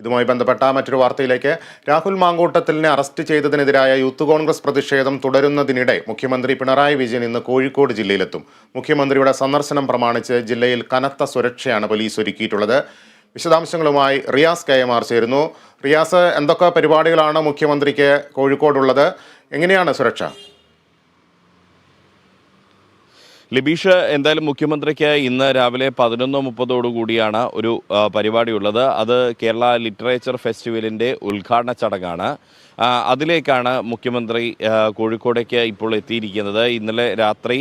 ഇതുമായി ബന്ധപ്പെട്ട മറ്റൊരു വാർത്തയിലേക്ക് രാഹുൽ മാങ്കൂട്ടത്തിലിനെ അറസ്റ്റ് ചെയ്തതിനെതിരായ യൂത്ത് കോൺഗ്രസ് പ്രതിഷേധം തുടരുന്നതിനിടെ മുഖ്യമന്ത്രി പിണറായി വിജയൻ ഇന്ന് കോഴിക്കോട് ജില്ലയിലെത്തും. മുഖ്യമന്ത്രിയുടെ സന്ദർശനം പ്രമാണിച്ച് ജില്ലയിൽ കനത്ത സുരക്ഷയാണ് പോലീസ് ഒരുക്കിയിട്ടുള്ളത്. വിശദാംശങ്ങളുമായി റിയാസ് കെ എം ആർ ചേരുന്നു. റിയാസ് എന്തൊക്കെ പരിപാടികളാണ് മുഖ്യമന്ത്രിക്ക് കോഴിക്കോടുള്ളത്? എങ്ങനെയാണ് സുരക്ഷ? ലിബീഷ് എന്തായാലും മുഖ്യമന്ത്രിക്ക് ഇന്ന് രാവിലെ പതിനൊന്നോ മുപ്പതോടു കൂടിയാണ് ഒരു പരിപാടി പരിപാടിയുള്ളത്. അത് കേരള ലിറ്ററേച്ചർ ഫെസ്റ്റിവലിന്റെ ഉദ്ഘാടന ചടങ്ങാണ്. അതിലേക്കാണ് മുഖ്യമന്ത്രി കോഴിക്കോടേക്ക് ഇപ്പോൾ എത്തിയിരിക്കുന്നത്. ഇന്നലെ രാത്രി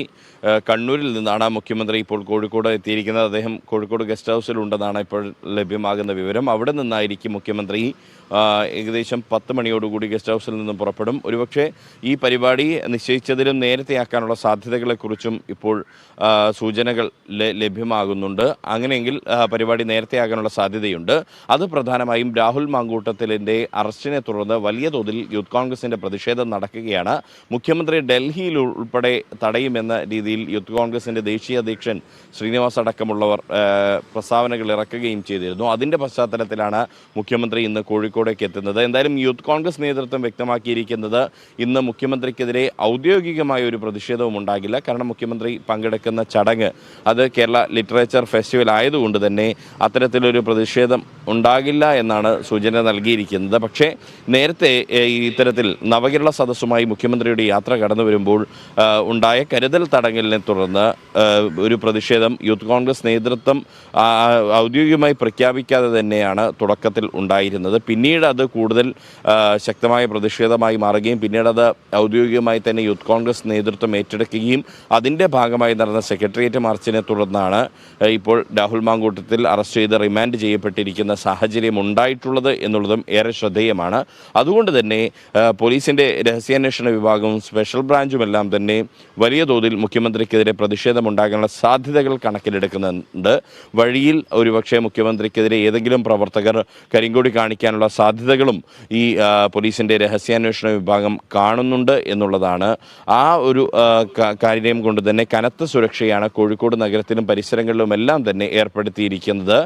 കണ്ണൂരിൽ നിന്നാണ് മുഖ്യമന്ത്രി ഇപ്പോൾ കോഴിക്കോട് എത്തിയിരിക്കുന്നത്. അദ്ദേഹം കോഴിക്കോട് ഗസ്റ്റ് ഹൗസിലുണ്ടെന്നാണ് ഇപ്പോൾ ലഭ്യമാകുന്ന വിവരം. അവിടെ നിന്നായിരിക്കും മുഖ്യമന്ത്രി ഏകദേശം പത്ത് മണിയോടുകൂടി ഗസ്റ്റ് ഹൗസിൽ നിന്നും പുറപ്പെടും. ഒരുപക്ഷെ ഈ പരിപാടി നിശ്ചയിച്ചതിലും നേരത്തെയാക്കാനുള്ള സാധ്യതകളെക്കുറിച്ചും ഇപ്പോൾ സൂചനകൾ ലഭ്യമാകുന്നുണ്ട്. അങ്ങനെയെങ്കിൽ പരിപാടി നേരത്തെയാകാനുള്ള സാധ്യതയുണ്ട്. അത് പ്രധാനമായും രാഹുൽ മാങ്കൂട്ടത്തിലിന്റെ അറസ്റ്റിനെ തുടർന്ന് വലിയ തോതിൽ യൂത്ത് കോൺഗ്രസിന്റെ പ്രതിഷേധം നടക്കുകയാണ്. മുഖ്യമന്ത്രി ഡൽഹിയിൽ ഉൾപ്പെടെ തടയുമെന്ന രീതിയിൽ യൂത്ത് കോൺഗ്രസിന്റെ ദേശീയ അധ്യക്ഷൻ ശ്രീനിവാസ് അടക്കമുള്ളവർ പ്രസ്താവനകൾ ഇറക്കുകയും ചെയ്തിരുന്നു. അതിന്റെ പശ്ചാത്തലത്തിലാണ് മുഖ്യമന്ത്രി ഇന്ന് കോഴിക്കോടേക്ക് എത്തുന്നത്. എന്തായാലും യൂത്ത് കോൺഗ്രസ് നേതൃത്വം വ്യക്തമാക്കിയിരിക്കുന്നത് ഇന്ന് മുഖ്യമന്ത്രിക്കെതിരെ ഔദ്യോഗികമായ ഒരു പ്രതിഷേധവും ഉണ്ടാകില്ല കാരണം മുഖ്യമന്ത്രി പങ്കെടുക്കുന്ന ചടങ്ങ് അത് കേരള ലിറ്ററേച്ചർ ഫെസ്റ്റിവൽ ആയതുകൊണ്ട് തന്നെ അത്തരത്തിലൊരു പ്രതിഷേധം ഉണ്ടാകില്ല എന്നാണ് സൂചന നൽകിയിരിക്കുന്നത്. പക്ഷേ നേരത്തെ ഇത്തരത്തിൽ നവകേരള സദസ്സുമായി മുഖ്യമന്ത്രിയുടെ യാത്ര കടന്നു വരുമ്പോൾ ഉണ്ടായ കരുതൽ തടങ്കലിനെ തുടർന്ന് ഒരു പ്രതിഷേധം യൂത്ത് കോൺഗ്രസ് നേതൃത്വം ഔദ്യോഗികമായി പ്രഖ്യാപിക്കാതെ തന്നെയാണ് തുടക്കത്തിൽ ഉണ്ടായിരുന്നത്. പിന്നീട് അത് കൂടുതൽ ശക്തമായ പ്രതിഷേധമായി മാറുകയും പിന്നീട് അത് ഔദ്യോഗികമായി തന്നെ യൂത്ത് കോൺഗ്രസ് നേതൃത്വം ഏറ്റെടുക്കുകയും അതിന്റെ ഭാഗമായി നടന്ന സെക്രട്ടേറിയറ്റ് മാർച്ചിനെ തുടർന്നാണ് ഇപ്പോൾ രാഹുൽ മാങ്കൂട്ടത്തിൽ അറസ്റ്റ് ചെയ്ത് റിമാൻഡ് ചെയ്യപ്പെട്ടിരിക്കുന്ന സാഹചര്യം ഉണ്ടായിട്ടുള്ളത് എന്നുള്ളതും ഏറെ ശ്രദ്ധേയമാണ്. അതുകൊണ്ട് തന്നെ പോലീസിന്റെ രഹസ്യാന്വേഷണ വിഭാഗവും സ്പെഷ്യൽ ബ്രാഞ്ചുമെല്ലാം തന്നെ വലിയ തോതിൽ മുഖ്യമന്ത്രിക്കെതിരെ പ്രതിഷേധമുണ്ടാകാനുള്ള സാധ്യതകൾ കണക്കിലെടുക്കുന്നുണ്ട്. വഴിയിൽ ഒരുപക്ഷെ മുഖ്യമന്ത്രിക്കെതിരെ ഏതെങ്കിലും പ്രവർത്തകർ കരിങ്കൊടി കാണിക്കാനുള്ള സാധ്യതകളും ഈ പോലീസിന്റെ രഹസ്യാന്വേഷണ വിഭാഗം കാണുന്നുണ്ട് എന്നുള്ളതാണ്. ആ ഒരു കാര്യം കൊണ്ട് തന്നെ കനത്ത സുരക്ഷയാണ് കോഴിക്കോട് നഗരത്തിലും പരിസരങ്ങളിലുമെല്ലാം തന്നെ ഏർപ്പെടുത്തിയിരിക്കുന്നത്.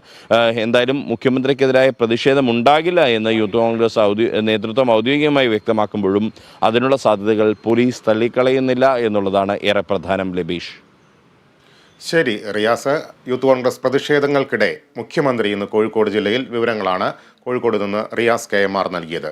എന്തായാലും മുഖ്യമന്ത്രിക്കെതിരായ പ്രതിഷേധം ഉണ്ടാകില്ല എന്ന് യൂത്ത് കോൺഗ്രസ് നേതൃത്വം ഔദ്യോഗികമായി വ്യക്തമാക്കുമ്പോഴും അതിനുള്ള സാധ്യതകൾ പോലീസ് തള്ളിക്കളയുന്നില്ല എന്നുള്ളതാണ് ഏറെ പ്രധാനം ലബീഷ്. ശരി റിയാസ്. യൂത്ത് കോൺഗ്രസ് പ്രതിഷേധങ്ങൾക്കിടെ മുഖ്യമന്ത്രി ഇന്ന് കോഴിക്കോട് ജില്ലയിൽ വിവരങ്ങളാണ് കോഴിക്കോട് നിന്ന് റിയാസ് കെ എം ആർ നൽകിയത്.